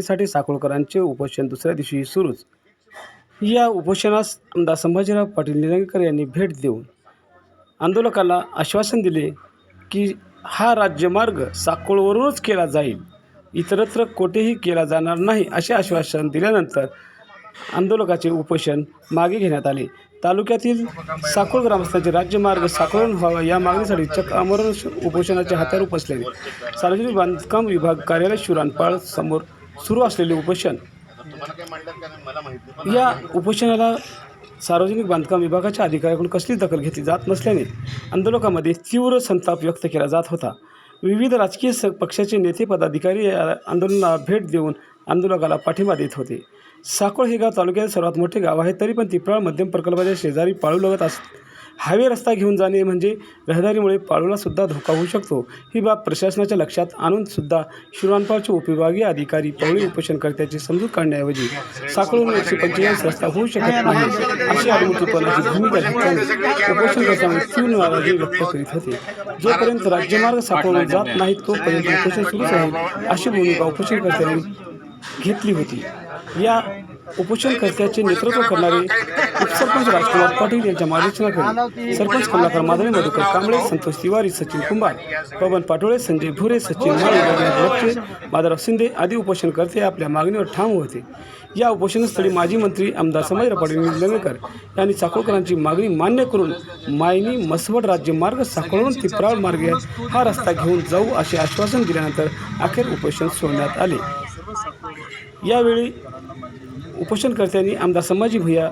साठी साकोळकरांचे उपोषण दुसऱ्या दिवशी सुरूच. या उपोषणास आमदार संभाजीराव पाटील निलंगेकर यांनी भेट देऊन आंदोलकाला आश्वासन दिले की हा राज्यमार्ग साकोळवरूनच केला जाईल. इतरत्र कोठेही केला जाणार नाही असे आश्वासन दिल्यानंतर आंदोलकाचे उपोषण मागे घेण्यात आले. तालुक्यातील साकोळ ग्रामस्थांचे राज्यमार्ग साकोळून व्हावा या मागणीसाठी चक्क आमरण उपोषणाचे हात्यार उपसले सार्वजनिक बांधकाम विभाग कार्यालय शिवरानपाळ समोर सुरू असलेले उपोषण. या उपोषणाला सार्वजनिक बांधकाम विभागाच्या अधिकाऱ्याकडून कसलीच दखल घेतली जात नसल्याने आंदोलकामध्ये तीव्र संताप व्यक्त केला जात होता. विविध राजकीय पक्षाचे नेते पदाधिकारी या आंदोलनाला भेट देऊन आंदोलकाला पाठिंबा देत होते. साकोळ हे गाव तालुक्यातील सर्वात मोठे गाव आहे. तरी पण तिपराळ मध्यम प्रकल्पाच्या शेजारी पाळू लगत अस हायवे रस्ता घेऊन जाणे म्हणजे रहदारीमुळे पाळूलासुद्धा धोका होऊ शकतो. ही बाब प्रशासनाच्या लक्षात आणूनसुद्धा सुद्धा उपविभागीय अधिकारी पवळी उपोषणकर्त्याची समजूत काढण्याऐवजी साकोळून एकशे पंचेचाळीस रस्ता होऊ शकत नाही अशी आडमुठीपणाची भूमिका घेतल्याने उपोषणकर्त्यांनी तीव्र नाराजी व्यक्त करीत होते. जोपर्यंत राज्यमार्ग सापडून जात नाही तोपर्यंत उपोषण सुरूच राहील अशी भूमिका उपोषणकर्त्यांनी घेतली होती. या उपोषणकर्त्याचे नेतृत्व करणारे उपसरपंच राजकुमार पाटील यांच्या मार्गदर्शनाखाली सरपंच कमलाकर मादळे मधुकर कांबळे संतोष तिवारी सचिन कुंभार पवन पाटोळे संजय भुरे सचिन माळे माधवराव शिंदे आदी उपोषणकर्ते आपल्या मागणीवर ठाम होते. या उपोषणस्थळी माजी मंत्री आमदार समाजराव पाटील निलंगेकर यांनी साकोळकरांची मागणी मान्य करून मायनी मसवड राज्यमार्ग साकोळून तिपराळ मार्गे हा रस्ता घेऊन जाऊ असे आश्वासन दिल्यानंतर अखेर उपोषण सोडण्यात आले. यावेळी उपोषणकर्त्यांनी आमदार संभाजी भैया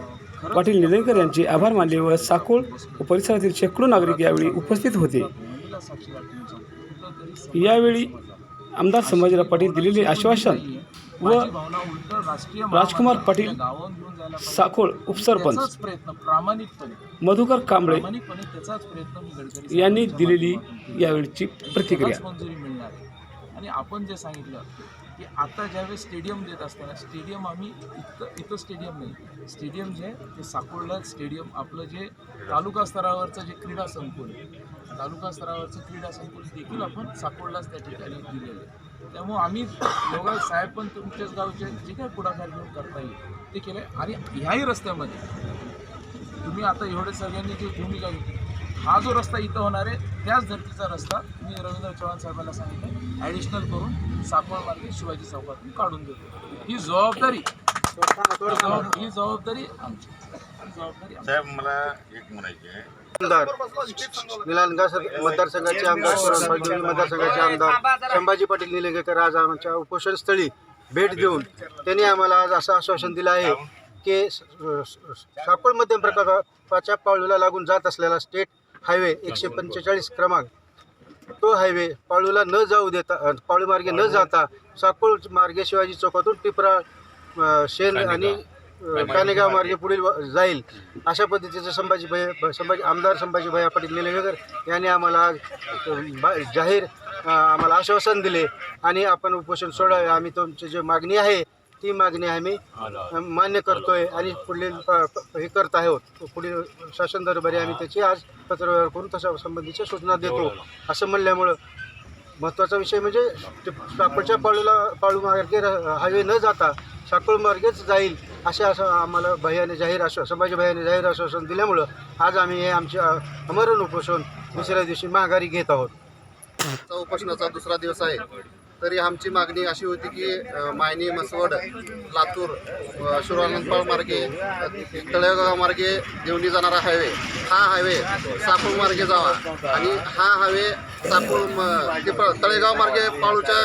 पाटील निलंगकर यांचे आभार मानले व साकोळ व परिसरातील शेकडो नागरिक यावेळी उपस्थित होते. यावेळी आमदार संभाजीराव पाटील दिलेले आश्वासन व राजकुमार पाटील साकोळ उपसरपंच मधुकर कांबळे यांनी दिलेली यावेळीची प्रतिक्रिया. आणि आपण जे सांगितलं की आता ज्यावेळेस स्टेडियम देत असताना स्टेडियम आम्ही इथं इथं स्टेडियम नाही. स्टेडियम जे आहे ते साकोळला स्टेडियम आपलं जे तालुका स्तरावरचं जे क्रीडा संकुल तालुका स्तरावरचं क्रीडा संकुल देखील आपण साकोळलाच त्या ठिकाणी दिलेलं आहे. त्यामुळे आम्ही दोघं साहेब पण तुमच्याच गावचे जे काही पुढाकार घेऊन करता येईल ते केलं आणि ह्याही रस्त्यामध्ये तुम्ही आता एवढे सगळ्यांनी जी भूमिका घेतली हा जो रस्ता इथं होणार आहे त्याच धर्तीचा रस्ता मी रवींद्र चव्हाण साहेबांना सांगितलं ॲडिशनल करून सापळ मार्गे शिवाजी चौकातून काढून देतो. ही जबाबदारी ही जबाब- ही जबाबदारी आमची. साहेब मला एक म्हणायचे आहे आमदार निलंगा मतदारसंघाचे आमदार मतदारसंघाचे आमदार संभाजी पाटील निलंगेकर आज आमच्या उपोषणस्थळी भेट देऊन त्यांनी आम्हाला आज असं आश्वासन दिलं आहे की स- स- साकोळ मध्यम प्रकल्पाच्या पाळूला लागून जात असलेला स्टेट हायवे एकशे पंचेचाळीस क्रमांक. तो हायवे पाळूला न जाऊ देता पाळू मार्गे न जाता साकोळ मार्गे शिवाजी चौकातून टिपरा अ, शेण आणि कानेगाव मार्गे पुढील जाईल. अशा पद्धतीचं संभाजी भैया संभाजी आमदार संभाजी भैया पाटील निलंगेकर यांनी आम्हाला आज जाहीर आम्हाला आश्वासन दिले. आणि आपण उपोषण सोडावे. आम्ही तुमची जी मागणी आहे ती मागणी आम्ही मान्य करतोय आणि पुढील हे करत आहोत. पुढील शासन दरबारी आम्ही त्याची आज पत्रव्यवहार करून तशा संबंधीच्या सूचना देतो. असं म्हणल्यामुळं महत्त्वाचा विषय म्हणजे ते साकोळच्या पाळूला पाळू मार्गे र- हायवे न जाता साकोळ मार्गेच जाईल असे असं आम्हाला भैयाने जाहीर आश्वासन संभाजी भैयाने जाहीर आश्वासन दिल्यामुळं आज आम्ही हे आमचे अमरण उपोषण दुसऱ्या दिवशी माघारी घेत आहोत. आजचा उपोषणाचा दुसरा दिवस आहे. तरी आमची मागणी अशी होती की मायनी मसवड लातूर अ, मार्गे तळेगाव मार्गे देवणी जाणारा हायवे. हा हायवे सापूर मार्गे जावा आणि हा हायवे सापूर म- ते तळेगाव मार्गे पाळूच्या